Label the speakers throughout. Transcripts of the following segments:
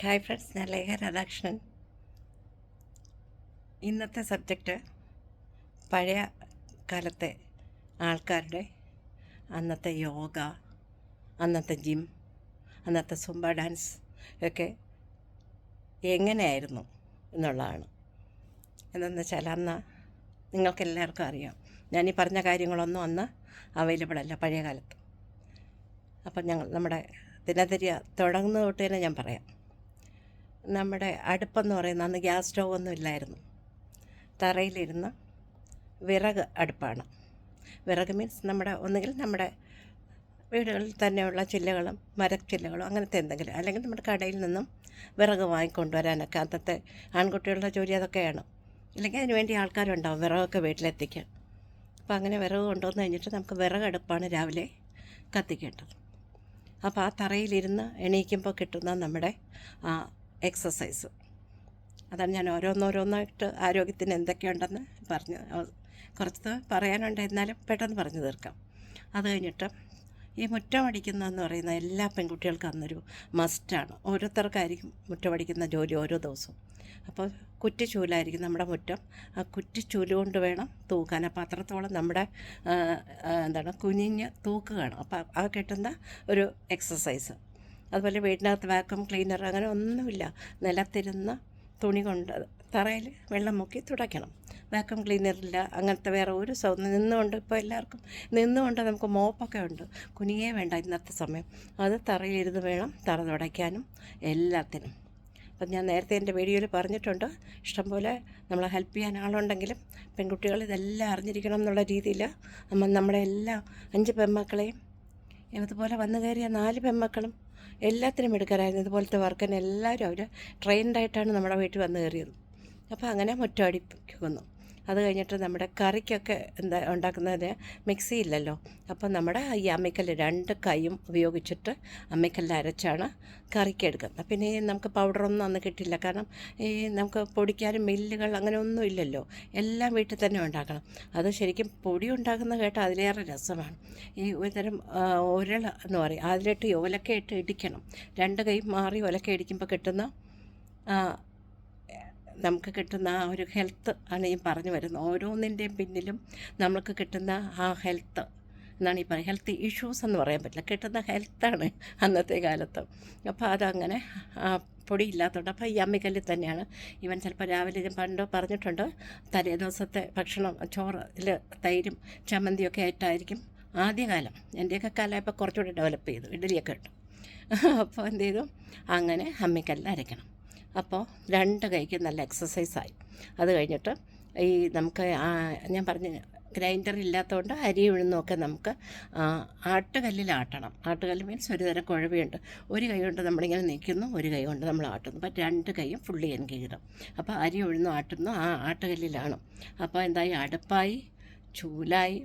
Speaker 1: Hi friends ഞാൻ ലേഖ രാധാകൃഷ്ണൻ. ഇന്നത്തെ subject പഴയ കാലത്തെ ആൾക്കാരുടെ അന്നത്തെ യോഗ അന്നത്തെ ജിം അന്നത്തെ സുംബ ഡാൻസ് ഒക്കെ എങ്ങനെയായിരുന്നു എന്നുള്ളതാണ്. എന്തെന്ന് വെച്ചാൽ അന്ന് നിങ്ങൾക്കെല്ലാവർക്കും അറിയാം. ഞാൻ ഈ പറഞ്ഞ കാര്യങ്ങളൊന്നും അന്ന് അവൈലബിൾ അല്ല പഴയ കാലത്ത്. അപ്പം ഞങ്ങൾ നമ്മുടെ ദിനചര്യ തുടങ്ങുന്ന തൊട്ട് തന്നെ ഞാൻ പറയാം. നമ്മുടെ അടുപ്പെന്ന് പറയുന്ന അന്ന് ഗ്യാസ് സ്റ്റൗ ഒന്നും ഇല്ലായിരുന്നു. തറയിലിരുന്ന് വിറക് അടുപ്പാണ്. വിറക് മീൻസ് നമ്മുടെ ഒന്നുകിൽ നമ്മുടെ വീടുകളിൽ തന്നെയുള്ള ചില്ലകളും മരച്ചില്ലകളും അങ്ങനത്തെ എന്തെങ്കിലും അല്ലെങ്കിൽ നമ്മുടെ കടയിൽ നിന്നും വിറക് വാങ്ങിക്കൊണ്ടുവരാനൊക്കെ അന്നത്തെ ആൺകുട്ടികളുടെ ജോലി അതൊക്കെയാണ്. അല്ലെങ്കിൽ അതിന് വേണ്ടി ആൾക്കാരുണ്ടാവും വിറകൊക്കെ വീട്ടിലെത്തിക്കാൻ. അപ്പോൾ അങ്ങനെ വിറക് കൊണ്ടുവന്ന് കഴിഞ്ഞിട്ട് നമുക്ക് വിറകടുപ്പാണ് രാവിലെ കത്തിക്കേണ്ടത്. അപ്പോൾ ആ തറയിലിരുന്ന് എണീക്കുമ്പോൾ കിട്ടുന്ന നമ്മുടെ ആ എക്സസൈസ് അതാണ് ഞാൻ ഓരോന്നോരോന്നായിട്ട് ആരോഗ്യത്തിന് എന്തൊക്കെയുണ്ടെന്ന് പറഞ്ഞ് കുറച്ച് പറയാനുണ്ട്. എന്നാലും പെട്ടെന്ന് പറഞ്ഞു തീർക്കാം. അത് കഴിഞ്ഞിട്ട് ഈ മുറ്റമടിക്കുന്നതെന്ന് പറയുന്ന എല്ലാ പെൺകുട്ടികൾക്കും അന്നൊരു മസ്റ്റാണ്. ഓരോരുത്തർക്കായിരിക്കും മുറ്റമടിക്കുന്ന ജോലി ഓരോ ദിവസവും. അപ്പോൾ കുറ്റിച്ചൂലായിരിക്കും നമ്മുടെ മുറ്റം. ആ കുറ്റിച്ചൂൽ കൊണ്ട് വേണം തൂക്കാൻ. അപ്പോൾ അത്രത്തോളം നമ്മുടെ എന്താണ് കുനിഞ്ഞ് തൂക്കുകയാണ്. അപ്പോൾ ആ കിട്ടുന്ന ഒരു എക്സസൈസ്. അതുപോലെ വീടിനകത്ത് വാക്വം ക്ലീനർ അങ്ങനെ ഒന്നുമില്ല. നിലത്തിരുന്ന തുണി കൊണ്ട് തറയിൽ വെള്ളം മുക്കി തുടയ്ക്കണം. വാക്വം ക്ലീനറില്ല അങ്ങനത്തെ വേറെ ഒരു സൗ നിന്നുകൊണ്ട് ഇപ്പോൾ എല്ലാവർക്കും നിന്നുകൊണ്ട് നമുക്ക് മോപ്പൊക്കെ ഉണ്ട്. കുനിയേ വേണ്ട ഇന്നത്തെ സമയം. അത് തറയിലിരുന്ന് വേണം തറ തുടയ്ക്കാനും എല്ലാത്തിനും. അപ്പം ഞാൻ നേരത്തെ എന്റെ വീഡിയോയിൽ പറഞ്ഞിട്ടുണ്ട്. ഇഷ്ടംപോലെ നമ്മളെ ഹെൽപ്പ് ചെയ്യാൻ ആളുണ്ടെങ്കിലും പെൺകുട്ടികൾ ഇതെല്ലാം അറിഞ്ഞിരിക്കണം എന്നുള്ള രീതിയിൽ നമ്മൾ നമ്മുടെ എല്ലാ അഞ്ച് പെൺമക്കളെയും ഇതുപോലെ വന്നു കയറിയ നാല് പെൺമക്കളും എല്ലാത്തിനും എടുക്കാനായിരുന്നു ഇതുപോലത്തെ വർക്കിന് എല്ലാവരും അവർ ട്രെയിൻഡായിട്ടാണ് നമ്മുടെ വീട്ടിൽ വന്ന് കയറിയത്. അപ്പോൾ അങ്ങനെ മുറ്റമടിപ്പിക്കുന്നു അത് കഴിഞ്ഞിട്ട് നമ്മുടെ കറിക്കൊക്കെ എന്താ ഉണ്ടാക്കുന്നതിന് മിക്സി ഇല്ലല്ലോ അപ്പോൾ നമ്മുടെ ഈ അമ്മിക്കല്ല് രണ്ട് കൈയും ഉപയോഗിച്ചിട്ട് അമ്മിക്കല്ല് അരച്ചാണ് കറിക്ക് എടുക്കുന്നത്. പിന്നെ നമുക്ക് പൗഡറൊന്നും അന്ന് കിട്ടില്ല കാരണം ഈ നമുക്ക് പൊടിക്കാനും മില്ലുകൾ അങ്ങനെ ഒന്നും ഇല്ലല്ലോ. എല്ലാം വീട്ടിൽ തന്നെ ഉണ്ടാക്കണം. അത് ശരിക്കും പൊടി ഉണ്ടാക്കുന്ന കേട്ടാൽ അതിലേറെ രസമാണ്. ഈ ഒരുതരം ഉരൾ എന്ന് പറയും. അതിലിട്ട് ഒലക്ക ഇടിക്കണം. രണ്ട് കൈ മാറി ഒലക്ക ഇടിക്കുമ്പോൾ കിട്ടുന്ന നമുക്ക് കിട്ടുന്ന ആ ഒരു ഹെൽത്ത് ആണ് ഈ പറഞ്ഞു വരുന്നത്. ഓരോന്നിന്റെയും പിന്നിലും നമുക്ക് കിട്ടുന്ന ആ ഹെൽത്ത് എന്നാണ് ഈ പറയുന്നത്. ഹെൽത്ത് ഇഷ്യൂസ് എന്ന് പറയാൻ പറ്റില്ല. കിട്ടുന്ന ഹെൽത്താണ് അന്നത്തെ കാലത്ത്. അപ്പോൾ അതങ്ങനെ പൊടി ഇല്ലാത്തതുകൊണ്ട്. അപ്പോൾ ഈ അമ്മിക്കല്ലിൽ തന്നെയാണ്. ഇവൻ ചിലപ്പോൾ രാവിലെ പണ്ടോ പറഞ്ഞിട്ടുണ്ട് തലേ ദിവസത്തെ ഭക്ഷണം ചോറിൽ തൈരും ചമ്മന്തിയൊക്കെ ആയിട്ടായിരിക്കും ആദ്യകാലം. എന്റെയൊക്കെ കാലമായപ്പോൾ കുറച്ചുകൂടി ഡെവലപ്പ് ചെയ്തു. ഇഡലിയൊക്കെ ഇട്ടു. അപ്പോൾ എന്ത് ചെയ്തു? അങ്ങനെ അമ്മിക്കല്ലിൽ അരയ്ക്കണം അപ്പോൾ രണ്ട് കൈക്ക് നല്ല എക്സസൈസായി അത് കഴിഞ്ഞിട്ട് ഈ നമുക്ക് ഞാൻ പറഞ്ഞ ഗ്രൈൻഡർ ഇല്ലാത്തതുകൊണ്ട് അരി ഉഴുന്നൊക്കെ നമുക്ക് ആട്ടുകല്ലിൽ ആട്ടണം. ആട്ടുകല്ല് മീൻസ് ഒരു തരം കുഴവയുണ്ട്. ഒരു കൈ കൊണ്ട് നമ്മളിങ്ങനെ നിൽക്കുന്നു ഒരു കൈ കൊണ്ട് നമ്മൾ ആട്ടുന്നു. അപ്പം രണ്ട് കൈയും ഫുള്ളി എൻഗീഴും അപ്പോൾ അരി ഉഴുന്നു ആട്ടുന്നു ആ ആട്ടുകല്ലിലാണ്. അപ്പോൾ എന്തായി? അടുപ്പായി ചൂലായി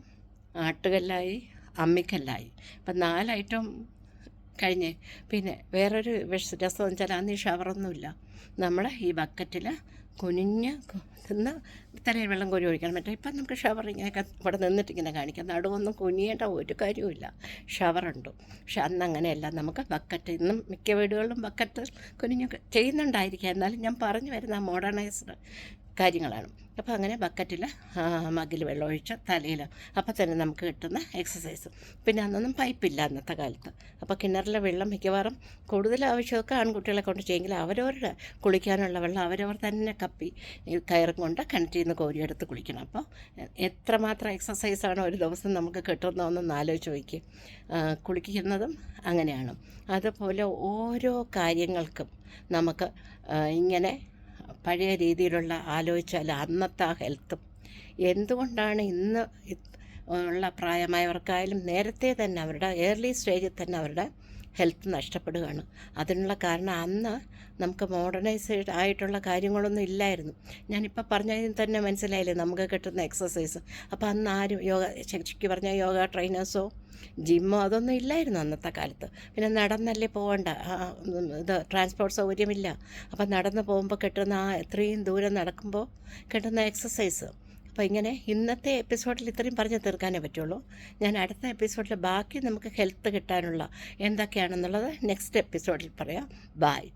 Speaker 1: ആട്ടുകല്ലായി അമ്മിക്കല്ലായി. അപ്പം നാലൈറ്റം കഴിഞ്ഞ്. പിന്നെ വേറൊരു രസം എന്ന് വെച്ചാൽ അന്ന് ഈ ഷവറൊന്നുമില്ല. നമ്മൾ ഈ ബക്കറ്റിൽ കുനിഞ്ഞ് തിന്ന് തലയിൽ വെള്ളം കോരി ഒഴിക്കണം. മറ്റേ ഇപ്പം നമുക്ക് ഷവർ ഇങ്ങനെയൊക്കെ ഇവിടെ നിന്നിട്ട് ഇങ്ങനെ കാണിക്കാം. നടുവൊന്നും കുനിയേണ്ട ഒരു കാര്യവുമില്ല. ഷവറുണ്ട്. പക്ഷെ അന്ന് അങ്ങനെയല്ല നമുക്ക് ബക്കറ്റ് ഇന്നും മിക്ക വീടുകളിലും ബക്കറ്റ് കുനിഞ്ഞൊക്കെ ചെയ്യുന്നുണ്ടായിരിക്കാം. എന്നാലും ഞാൻ പറഞ്ഞു വരുന്ന മോഡേണൈസ്ഡ് കാര്യങ്ങളാണ്. അപ്പോൾ അങ്ങനെ ബക്കറ്റിൽ മഗ്ഗിൽ വെള്ളമൊഴിച്ച് തലയിൽ അപ്പോൾ തന്നെ നമുക്ക് കിട്ടുന്ന എക്സസൈസ് പിന്നെ അന്നൊന്നും പൈപ്പില്ല അന്നത്തെ കാലത്ത്. അപ്പോൾ കിണറിലെ വെള്ളം മിക്കവാറും കൂടുതൽ ആവശ്യമൊക്കെ ആൺകുട്ടികളെ കൊണ്ട് ചെയ്യുമെങ്കിൽ അവരവരുടെ കുളിക്കാനുള്ള വെള്ളം അവരവർ തന്നെ കപ്പി കയറും കൊണ്ട് കിണറ്റിൽ നിന്ന് കോരിയെടുത്ത് കുളിക്കണം. അപ്പോൾ എത്രമാത്രം എക്സസൈസാണ് ഒരു ദിവസം നമുക്ക് കിട്ടുന്നതെന്നൊന്ന് ആലോചിച്ച് നോക്കി കുളിക്കുന്നതും അങ്ങനെയാണ്. അതുപോലെ ഓരോ കാര്യങ്ങൾക്കും നമുക്ക് ഇങ്ങനെ പഴയ രീതിയിലുള്ള ആലോചിച്ചാൽ അന്നത്തെ ആ ഹെൽത്തും. എന്തുകൊണ്ടാണ് ഇന്ന് ഉള്ള പ്രായമായവർക്കായാലും നേരത്തെ തന്നെ അവരുടെ ഏർലി സ്റ്റേജിൽ തന്നെ അവരുടെ ഹെൽത്ത് നഷ്ടപ്പെടുകയാണ്. അതിനുള്ള കാരണം അന്ന് നമുക്ക് മോഡേണൈസ്ഡ് ആയിട്ടുള്ള കാര്യങ്ങളൊന്നും ഇല്ലായിരുന്നു. ഞാനിപ്പോൾ പറഞ്ഞതിൽ തന്നെ മനസ്സിലായില്ലേ നമുക്ക് കിട്ടുന്ന എക്സസൈസ് അപ്പോൾ അന്ന് ആരും യോഗ ശക്തിക്ക് പറഞ്ഞ യോഗ ട്രെയിനേഴ്സോ ജിമ്മോ അതൊന്നും ഇല്ലായിരുന്നു അന്നത്തെ കാലത്ത്. പിന്നെ നടന്നല്ലേ പോകണ്ട ഇത് ട്രാൻസ്പോർട്ട് സൗകര്യമില്ല. അപ്പം നടന്ന് പോകുമ്പോൾ കിട്ടുന്ന ആ ഇത്രയും ദൂരം നടക്കുമ്പോൾ കിട്ടുന്ന എക്സസൈസ് അപ്പോൾ ഇങ്ങനെ ഇന്നത്തെ എപ്പിസോഡിൽ ഇത്രയും പറഞ്ഞ് തീർക്കാനേ പറ്റുള്ളൂ. ഞാൻ അടുത്ത എപ്പിസോഡിൽ ബാക്കി നമുക്ക് ഹെൽത്ത് കിട്ടാനുള്ള എന്തൊക്കെയാണെന്നുള്ളത് നെക്സ്റ്റ് എപ്പിസോഡിൽ പറയാം. ബായ്